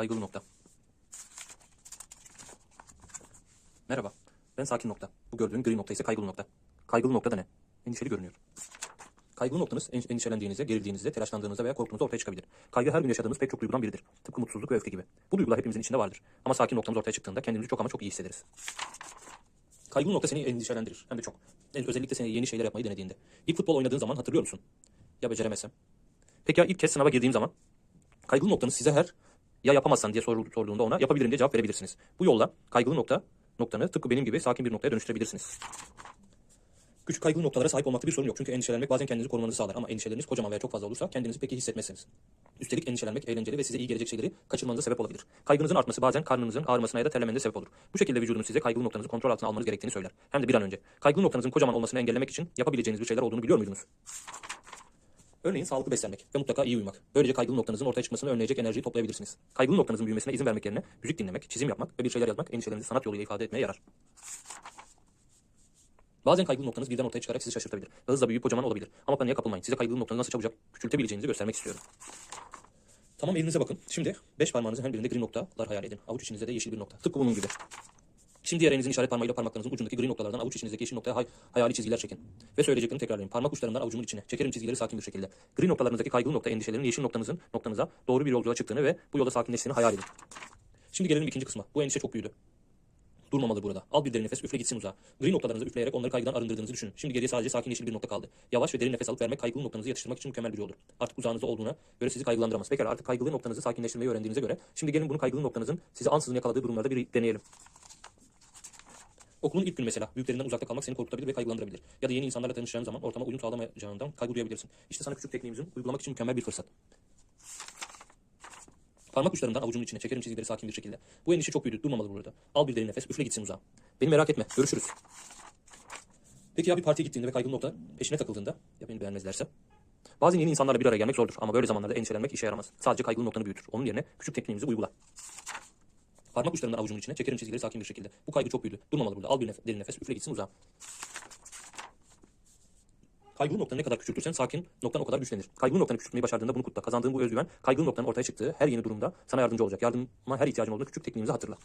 Kaygılı nokta. Merhaba. Ben sakin nokta. Bu gördüğün gri nokta ise kaygılı nokta. Kaygılı nokta da ne? Endişeli görünüyor. Kaygılı noktanız en- endişelendiğinizde, gerildiğinizde, telaşlandığınızda veya korktuğunuzda ortaya çıkabilir. Kaygı her gün yaşadığımız pek çok duygudan biridir. Tıpkı mutsuzluk ve öfke gibi. Bu duygular hepimizin içinde vardır. Ama sakin noktamız ortaya çıktığında kendimizi çok ama çok iyi hissederiz. Kaygılı nokta seni endişelendirir. Hem de çok. Özellikle seni yeni şeyler yapmayı denediğinde. İlk futbol oynadığın zaman hatırlıyor musun? Ya beceremezsem? Peki ya ilk kez sınava girdiğim zaman? Kaygılı noktanız size her ya yapamazsan diye sorul- sorduğunda ona yapabilirim diye cevap verebilirsiniz. Bu yolla kaygılı nokta noktanı tıpkı benim gibi sakin bir noktaya dönüştürebilirsiniz. Küçük kaygılı noktalara sahip olmakta bir sorun yok. Çünkü endişelenmek bazen kendinizi korumanızı sağlar. Ama endişeleriniz kocaman veya çok fazla olursa kendinizi pek iyi hissetmezsiniz. Üstelik endişelenmek eğlenceli ve size iyi gelecek şeyleri kaçırmanıza sebep olabilir. Kaygınızın artması bazen karnınızın ağrımasına ya da terlemenize sebep olur. Bu şekilde vücudunuz size kaygılı noktanızı kontrol altına almanız gerektiğini söyler. Hem de bir an önce. Kaygılı noktanızın kocaman olmasını engellemek için yapabileceğiniz bir şeyler olduğunu biliyor muydunuz? Örneğin sağlıklı beslenmek ve mutlaka iyi uyumak. Böylece kaygılı noktanızın ortaya çıkmasını önleyecek enerjiyi toplayabilirsiniz. Kaygılı noktanızın büyümesine izin vermek yerine müzik dinlemek, çizim yapmak ve bir şeyler yazmak endişelerinizi sanat yoluyla ifade etmeye yarar. Bazen kaygılı noktanız birden ortaya çıkarak sizi şaşırtabilir. Hızla büyüyüp kocaman olabilir. Ama paniğe kapılmayın. Size kaygılı noktanızı nasıl çabucak küçültebileceğinizi göstermek istiyorum. Tamam elinize bakın. Şimdi beş parmağınızın her birinde gri noktalar hayal edin. Avuç içinizde de yeşil bir nokta. Tıpkı bunun gibi. Şimdi diğer elinizin işaret parmağıyla parmaklarınızın ucundaki gri noktalardan avuç içinizdeki yeşil noktaya hay- hayali çizgiler çekin. Ve söyleyeceklerimi tekrarlayın. Parmak uçlarından avucumun içine. Çekerim çizgileri sakin bir şekilde. Gri noktalarınızdaki kaygılı nokta endişelerin yeşil noktanızın noktanıza doğru bir yolculuğa çıktığını ve bu yolda sakinleştiğini hayal edin. Şimdi gelelim ikinci kısma. Bu endişe çok büyüdü. Durmamalı burada. Al bir derin nefes, üfle gitsin uzağa. Gri noktalarınızı üfleyerek onları kaygıdan arındırdığınızı düşünün. Şimdi geriye sadece sakin yeşil bir nokta kaldı. Yavaş ve derin nefes alıp vermek kaygılı noktanızı yatıştırmak için mükemmel bir yoldur. Artık uzağınızda olduğuna göre sizi kaygılandıramaz. Pekala artık kaygılı noktanızı sakinleştirmeyi öğrendiğinize göre şimdi gelin bunu kaygılı noktanızın sizi ansızın yakaladığı durumlarda bir deneyelim. Okulun ilk günü mesela. Büyüklerinden uzakta kalmak seni korkutabilir ve kaygılandırabilir. Ya da yeni insanlarla tanışacağın zaman ortama uyum sağlamayacağından kaygı duyabilirsin. İşte sana küçük tekniğimizin uygulamak için mükemmel bir fırsat. Parmak uçlarından avucunun içine çekerim çizgileri sakin bir şekilde. Bu endişe çok büyüdü. Durmamalı burada. Al bir derin nefes. Üfle gitsin uzağa. Beni merak etme. Görüşürüz. Peki ya bir partiye gittiğinde ve kaygılı nokta peşine takıldığında ya beni beğenmezlerse? Bazen yeni insanlarla bir araya gelmek zordur ama böyle zamanlarda endişelenmek işe yaramaz. Sadece kaygılı noktanı büyütür. Onun yerine küçük tekniğimizi uygula. Parmak uçlarından avucunun içine çekerim çizgileri sakin bir şekilde. Bu kaygı çok büyüdü. Durmamalı burada. Al bir nef- derin nefes. Üfle gitsin uzağa. Kaygılı noktanı ne kadar küçültürsen sakin noktan o kadar güçlenir. Kaygılı noktanı küçültmeyi başardığında bunu kutla. Kazandığın bu özgüven kaygılı noktanın ortaya çıktığı her yeni durumda sana yardımcı olacak. Yardıma her ihtiyacın olduğunda küçük tekniğimizi hatırla.